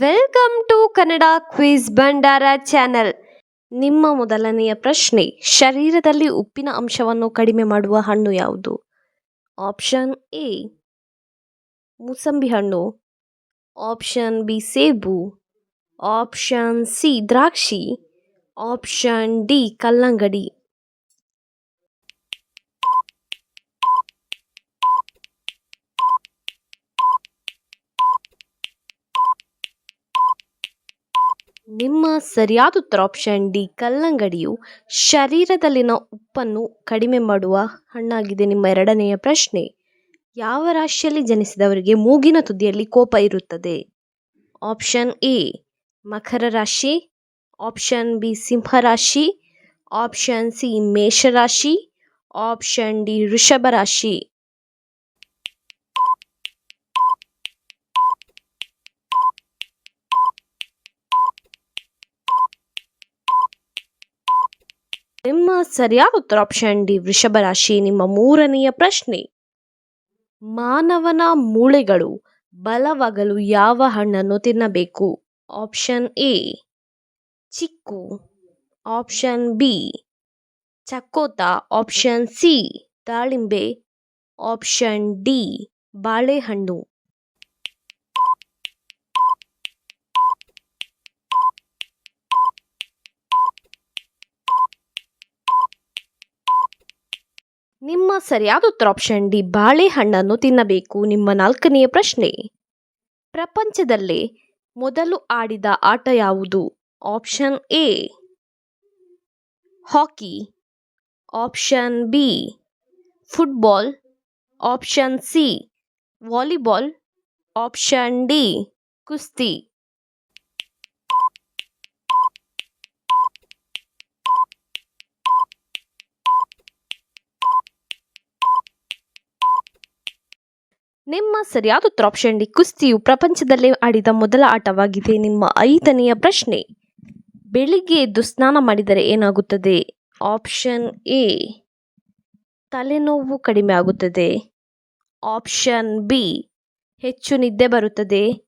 Welcome to Kannada quiz Bhandara channel ನಿಮ್ಮ ಮೊದಲನೆಯ ಪ್ರಶ್ನೆ, ಶರೀರದಲ್ಲಿ ಉಪ್ಪಿನ ಅಂಶವನ್ನು ಕಡಿಮೆ ಮಾಡುವ ಹಣ್ಣು ಯಾವುದು? ಆಪ್ಷನ್ ಎ ಮೂಸಂಬಿ ಹಣ್ಣು. ಆಪ್ಷನ್ ಬಿ ಸೇಬು. ಆಪ್ಷನ್ ಸಿ ದ್ರಾಕ್ಷಿ. ಆಪ್ಷನ್ ಡಿ ಕಲ್ಲಂಗಡಿ. ನಿಮ್ಮ ಸರಿಯಾದ ಉತ್ತರ ಆಪ್ಷನ್ ಡಿ ಕಲ್ಲಂಗಡಿಯು ಶರೀರದಲ್ಲಿನ ಉಪ್ಪನ್ನು ಕಡಿಮೆ ಮಾಡುವ ಹಣ್ಣಾಗಿದೆ. ನಿಮ್ಮ ಎರಡನೆಯ ಪ್ರಶ್ನೆ, ಯಾವ ರಾಶಿಯಲ್ಲಿ ಜನಿಸಿದವರಿಗೆ ಮೂಗಿನ ತುದಿಯಲ್ಲಿ ಕೋಪ ಇರುತ್ತದೆ? ಆಪ್ಷನ್ ಎ ಮಕರ ರಾಶಿ. ಆಪ್ಷನ್ ಬಿ ಸಿಂಹ ರಾಶಿ. ಆಪ್ಷನ್ ಸಿ ಮೇಷರಾಶಿ ಆಪ್ಷನ್ ಡಿ ವೃಷಭ ರಾಶಿ. ನಿಮ್ಮ ಸರಿಯಾದ ಉತ್ತರ ಆಪ್ಷನ್ ಡಿ, ವೃಷಭ ರಾಶಿ, ನಿಮ್ಮ ಮೂರನೆಯ ಪ್ರಶ್ನೆ. ಮಾನವನ ಮೂಳೆಗಳು ಬಲವಾಗಲು ಯಾವ ಹಣ್ಣನ್ನು ತಿನ್ನಬೇಕು? ಆಪ್ಷನ್ ಎ ಚಿಕ್ಕು. ಆಪ್ಷನ್ ಬಿ ಚಕೋತ ಆಪ್ಷನ್ ಸಿ ದಾಳಿಂಬೆ. ಆಪ್ಷನ್ ಡಿ ಬಾಳೆಹಣ್ಣು. ನಿಮ್ಮ ಸರಿಯಾದ ಉತ್ತರ ಆಪ್ಷನ್ ಡಿ, ಬಾಳೆಹಣ್ಣನ್ನು ತಿನ್ನಬೇಕು, ನಿಮ್ಮ ನಾಲ್ಕನೆಯ ಪ್ರಶ್ನೆ. ಪ್ರಪಂಚದಲ್ಲೇ ಮೊದಲು ಆಡಿದ ಆಟ ಯಾವುದು? Option A hockey. Option B football option C volleyball option D ಕುಸ್ತಿ. ನಿಮ್ಮ ಸರಿಯಾದ ಉತ್ತರ ಆಪ್ಷನ್ ಡಿ ಕುಸ್ತಿಯು ಪ್ರಪಂಚದಲ್ಲೇ ಆಡಿದ ಮೊದಲ ಆಟವಾಗಿದೆ. ನಿಮ್ಮ ಐದನೆಯ ಪ್ರಶ್ನೆ, ಬೆಳಿಗ್ಗೆ ಎದ್ದು ಸ್ನಾನ ಮಾಡಿದರೆ ಏನಾಗುತ್ತದೆ? ಆಪ್ಷನ್ ಎ ತಲೆನೋವು ಕಡಿಮೆ ಆಗುತ್ತದೆ. ಆಪ್ಷನ್ ಬಿ ಹೆಚ್ಚು ನಿದ್ದೆ ಬರುತ್ತದೆ.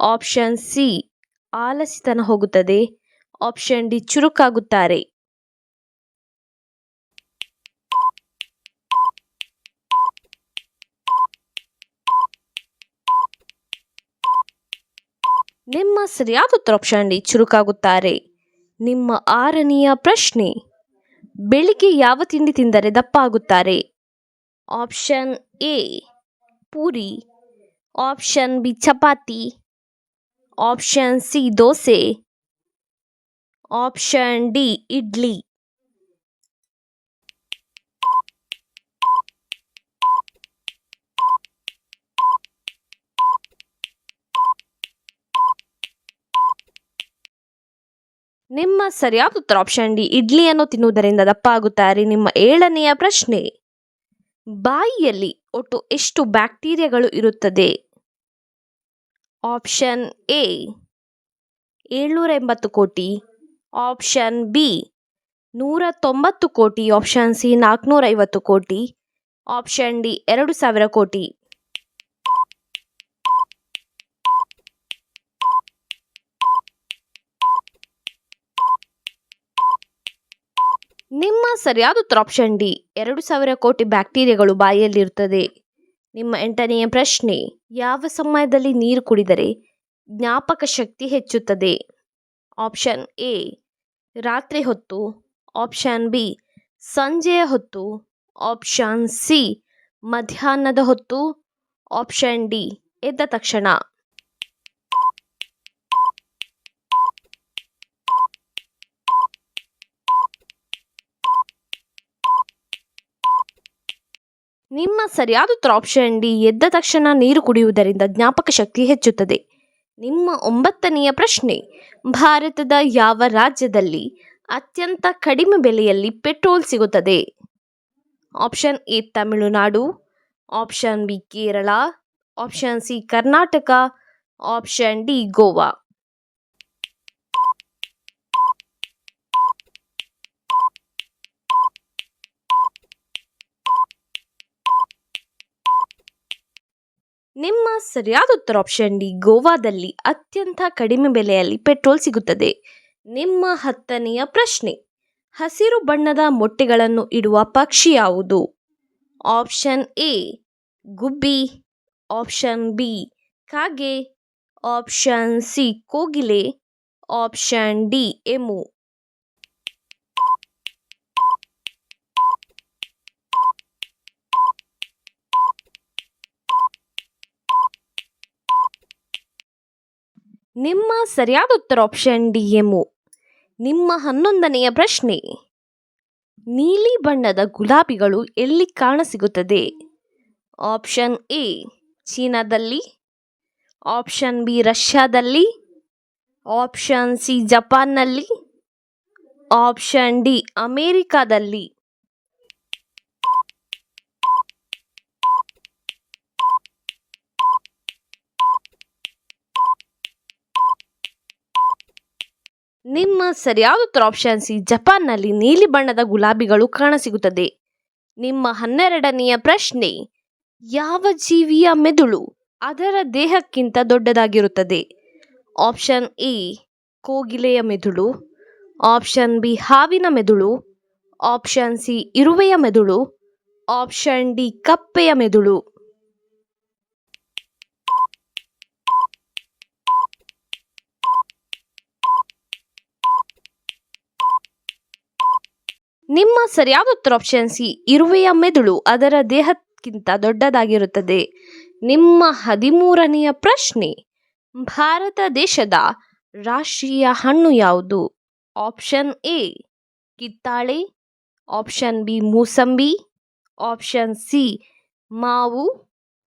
ಆಪ್ಷನ್ ಸಿ ಆಲಸಿತನ ಹೋಗುತ್ತದೆ. ಆಪ್ಷನ್ ಡಿ ಚುರುಕಾಗುತ್ತಾರೆ. ನಿಮ್ಮ ಸರಿಯಾದ ಉತ್ತರ ಆಪ್ಷನ್ ಡಿ ಚುರುಕಾಗುತ್ತಾರೆ. ನಿಮ್ಮ ಆರನೆಯ ಪ್ರಶ್ನೆ, ಬೆಳಿಗ್ಗೆ ಯಾವ ತಿಂಡಿ ತಿಂದರೆ ದಪ್ಪ ಆಗುತ್ತಾರೆ option A, puri. Option B, chapati. Option C, dosa. Option D, idli. ನಿಮ್ಮ ಸರಿಯಾದ ಉತ್ತರ ಆಪ್ಷನ್ ಡಿ, ಇಡ್ಲಿಯನ್ನು ತಿನ್ನುವುದರಿಂದ ದಪ್ಪ ಆಗುತ್ತಾರೆ ನಿಮ್ಮ ಏಳನೆಯ ಪ್ರಶ್ನೆ. ಬಾಯಿಯಲ್ಲಿ ಒಟ್ಟು ಎಷ್ಟು ಬ್ಯಾಕ್ಟೀರಿಯಾಗಳು ಇರುತ್ತದೆ? ಆಪ್ಷನ್ ಎ ಏಳ್ನೂರ ಎಂಬತ್ತು ಕೋಟಿ. ಆಪ್ಷನ್ ಬಿ ನೂರ ತೊಂಬತ್ತು ಕೋಟಿ. ಆಪ್ಷನ್ ಸಿ ನಾಲ್ಕುನೂರ ಐವತ್ತು ಕೋಟಿ. ಆಪ್ಷನ್ ಡಿ ಎರಡು ಸಾವಿರ ಕೋಟಿ. ನಿಮ್ಮ ಸರಿಯಾದ ಉತ್ತರ ಆಪ್ಷನ್ ಡಿ, ಎರಡು ಸಾವಿರ ಕೋಟಿ ಬ್ಯಾಕ್ಟೀರಿಯಾಗಳು ಬಾಯಿಯಲ್ಲಿರುತ್ತದೆ. ನಿಮ್ಮ ಎಂಟನೆಯ ಪ್ರಶ್ನೆ, ಯಾವ ಸಮಯದಲ್ಲಿ ನೀರು ಕುಡಿದರೆ ಜ್ಞಾಪಕ ಶಕ್ತಿ ಹೆಚ್ಚುತ್ತದೆ? ಆಪ್ಷನ್ ಎ ರಾತ್ರಿ ಹೊತ್ತು. ಆಪ್ಷನ್ ಬಿ ಸಂಜೆಯ ಹೊತ್ತು. ಆಪ್ಷನ್ ಸಿ ಮಧ್ಯಾಹ್ನದ ಹೊತ್ತು. ಆಪ್ಷನ್ ಡಿ ಎದ್ದ ತಕ್ಷಣ. ನಿಮ್ಮ ಸರಿಯಾದ ಉತ್ತರ ಆಪ್ಷನ್ ಡಿ ಎದ್ದ ತಕ್ಷಣ ನೀರು ಕುಡಿಯುವುದರಿಂದ ಜ್ಞಾಪಕ ಶಕ್ತಿ ಹೆಚ್ಚುತ್ತದೆ. ನಿಮ್ಮ ಒಂಬತ್ತನೆಯ ಪ್ರಶ್ನೆ, ಭಾರತದ ಯಾವ ರಾಜ್ಯದಲ್ಲಿ ಅತ್ಯಂತ ಕಡಿಮೆ ಬೆಲೆಯಲ್ಲಿ ಪೆಟ್ರೋಲ್ ಸಿಗುತ್ತದೆ? Option A Tamil Nadu. Option B Kerala. Option C Karnataka. Option D Goa. ನಿಮ್ಮ ಸರಿಯಾದ ಉತ್ತರ ಆಪ್ಷನ್ ಡಿ ಗೋವಾದಲ್ಲಿ ಅತ್ಯಂತ ಕಡಿಮೆ ಬೆಲೆಯಲ್ಲಿ ಪೆಟ್ರೋಲ್ ಸಿಗುತ್ತದೆ. ನಿಮ್ಮ ಹತ್ತನೆಯ ಪ್ರಶ್ನೆ, ಹಸಿರು ಬಣ್ಣದ ಮೊಟ್ಟೆಗಳನ್ನು ಇಡುವ ಪಕ್ಷಿ ಯಾವುದು? ಆಪ್ಷನ್ ಎ ಗುಬ್ಬಿ. ಆಪ್ಷನ್ ಬಿ ಕಾಗೆ. ಆಪ್ಷನ್ ಸಿ ಕೋಗಿಲೆ. Option D emu. ನಿಮ್ಮ ಸರಿಯಾದ ಉತ್ತರ ಆಪ್ಷನ್ ಡಿ ಎಮು ನಿಮ್ಮ ಹನ್ನೊಂದನೆಯ ಪ್ರಶ್ನೆ. ನೀಲಿ ಬಣ್ಣದ ಗುಲಾಬಿಗಳು ಎಲ್ಲಿ ಕಾಣಸಿಗುತ್ತದೆ? ಆಪ್ಷನ್ ಎ ಚೀನಾದಲ್ಲಿ. ಆಪ್ಷನ್ ಬಿ ರಷ್ಯಾದಲ್ಲಿ. ಆಪ್ಷನ್ ಸಿ ಜಪಾನ್ನಲ್ಲಿ. ಆಪ್ಷನ್ ಡಿ ಅಮೇರಿಕಾದಲ್ಲಿ. ನಿಮ್ಮ ಸರಿಯಾದ ಉತ್ತರ ಆಪ್ಷನ್ ಸಿ, ಜಪಾನ್ನಲ್ಲಿ ನೀಲಿ ಬಣ್ಣದ ಗುಲಾಬಿಗಳು ಕಾಣಸಿಗುತ್ತದೆ. ನಿಮ್ಮ ಹನ್ನೆರಡನೆಯ ಪ್ರಶ್ನೆ, ಯಾವ ಜೀವಿಯ ಮೆದುಳು ಅದರ ದೇಹಕ್ಕಿಂತ ದೊಡ್ಡದಾಗಿರುತ್ತದೆ? ಆಪ್ಷನ್ ಎ, ಕೋಗಿಲೆಯ ಮೆದುಳು. ಆಪ್ಷನ್ ಬಿ, ಹಾವಿನ ಮೆದುಳು. ಆಪ್ಷನ್ ಸಿ, ಇರುವೆಯ ಮೆದುಳು. ಆಪ್ಷನ್ ಡಿ, ಕಪ್ಪೆಯ ಮೆದುಳು. ನಿಮ್ಮ ಸರಿಯಾದ ಉತ್ತರ ಆಪ್ಷನ್ ಸಿ ಇರುವೆಯ ಮೆದುಳು ಅದರ ದೇಹಕ್ಕಿಂತ ದೊಡ್ಡದಾಗಿರುತ್ತದೆ. ನಿಮ್ಮ ಹದಿಮೂರನೆಯ ಪ್ರಶ್ನೆ, ಭಾರತ ದೇಶದ ರಾಷ್ಟ್ರೀಯ ಹಣ್ಣು ಯಾವುದು? ಆಪ್ಷನ್ ಎ ಕಿತ್ತಾಳೆ ಆಪ್ಷನ್ ಬಿ ಮೂಸಂಬಿ ಆಪ್ಷನ್ ಸಿ ಮಾವು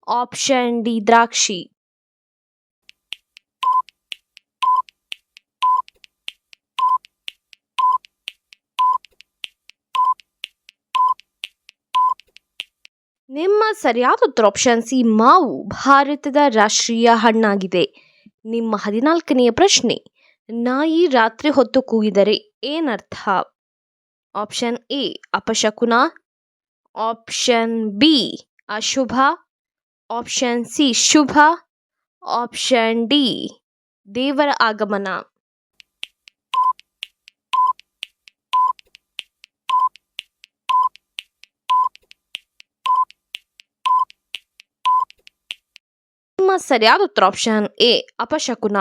ಆಪ್ಷನ್ ಡಿ ದ್ರಾಕ್ಷಿ. ನಿಮ್ಮ ಸರಿಯಾದ ಉತ್ತರ ಆಪ್ಷನ್ ಸಿ ಮಾವು ಭಾರತದ ರಾಷ್ಟ್ರೀಯ ಹಣ್ಣಾಗಿದೆ. ನಿಮ್ಮ ಹದಿನಾಲ್ಕನೆಯ ಪ್ರಶ್ನೆ, ನಾಯಿ ರಾತ್ರಿ ಹೊತ್ತು ಕೂಗಿದರೆ ಏನರ್ಥ? ಆಪ್ಷನ್ ಎ ಅಪಶಕುನ. ಆಪ್ಷನ್ ಬಿ ಅಶುಭ. ಆಪ್ಷನ್ ಸಿ ಶುಭ. ಆಪ್ಷನ್ ಡಿ ದೇವರ ಆಗಮನ. ಸರಿಯಾದ ಉತ್ತರ ಆಪ್ಷನ್ ಎ ಅಪಶಕುನ.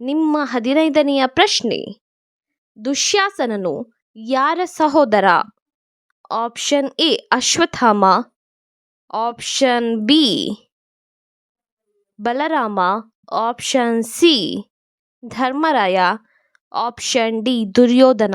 ನಿಮ್ಮ ಹದಿನೈದನೆಯ ಪ್ರಶ್ನೆ. ದುಶ್ಯಾಸನನು ಯಾರ ಸಹೋದರ? Option A Ashwatthama. Option B Balarama. Option C Dharmaraya. Option D Duryodhana.